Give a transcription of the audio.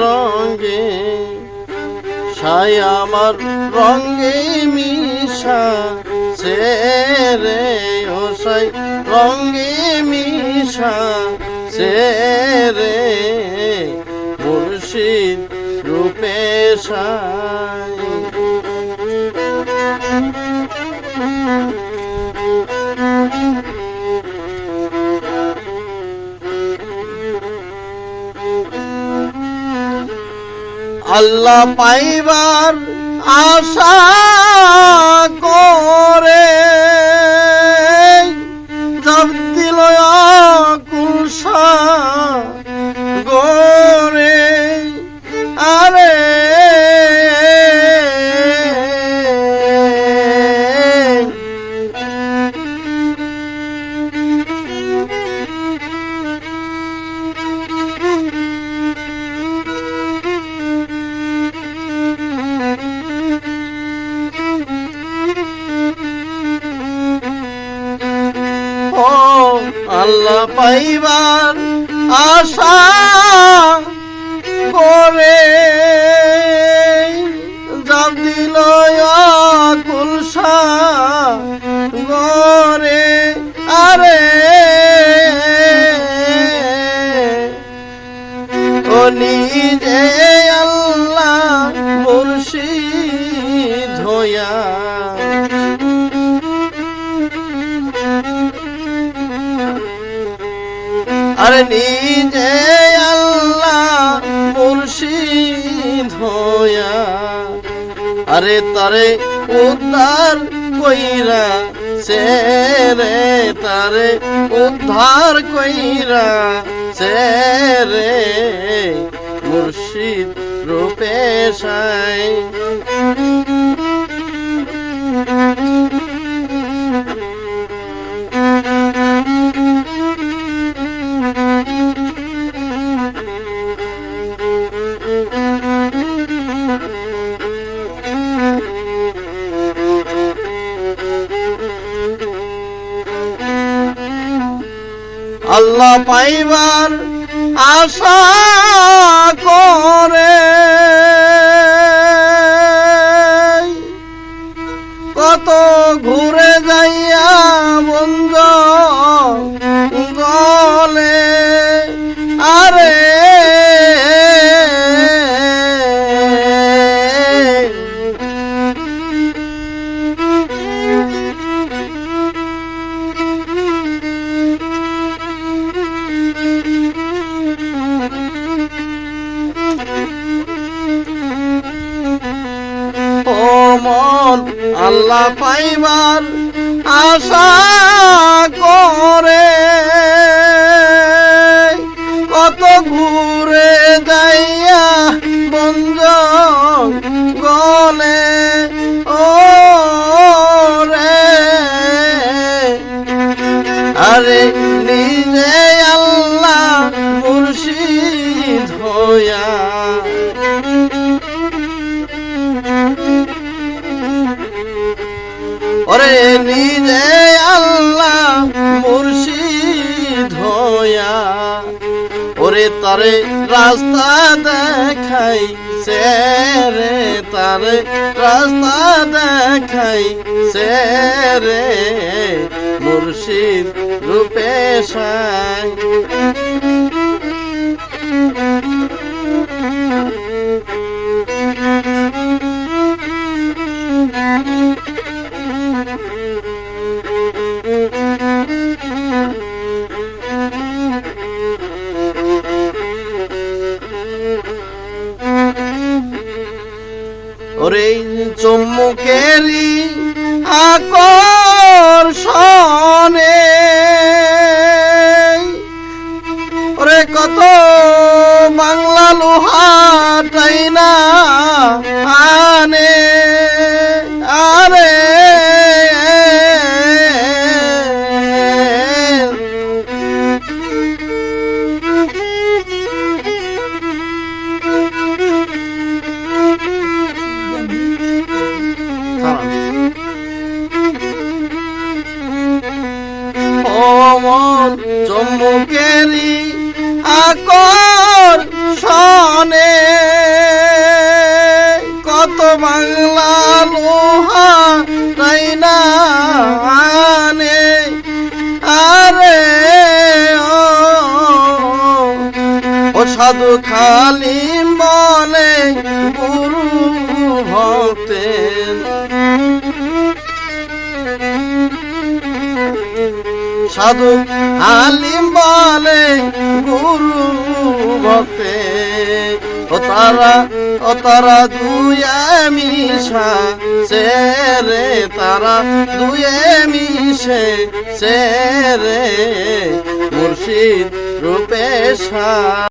রঙে সাই আমার রঙে মিশা রে ও সাই রঙে মিশা রে মুর্শিদ রূপে সাই। আল্লাহ পাইবার আশা করে। জব দিল পাইবার আশা করে। দিল কুলসা গরে আরে নিজে আল্লাহ মুর্শিদ আরে নিজে আল্লাহ মুর্শিদ হইয়া, আরে তারে উদ্ধার কইরা, সে রে তারে উদ্ধার কইরা, সে রে মুর্শিদ রূপে সাই। আল্লাহ পাইবার আশা করে। আল্লাহ পাইবার আশা করে। কত ঘুরে যাইয়া বন্ধ গলে। ওরে নিজে আল্লাহ মুর্শিদ হইয়া ওরে তারে রাস্তা দেখাই সে রে, তারে রাস্তা দেখাই সে রে, মুর্শিদ রূপে সাই। ওরে চুম্বুকেরই আকর্ষণে। ওরে কত বাংলা লোহা টাইনা আনে। বাংলা লোহা তাই না আরে, ও সাধু খালি বলে গুরু ভক্তের সাধু আলিম বলে গুরু ভক্তে ও তারা ও তারা দুয়ে মিশা সে রে তারা দুয়ে মিশে সে রে মুর্শিদ রূপে সা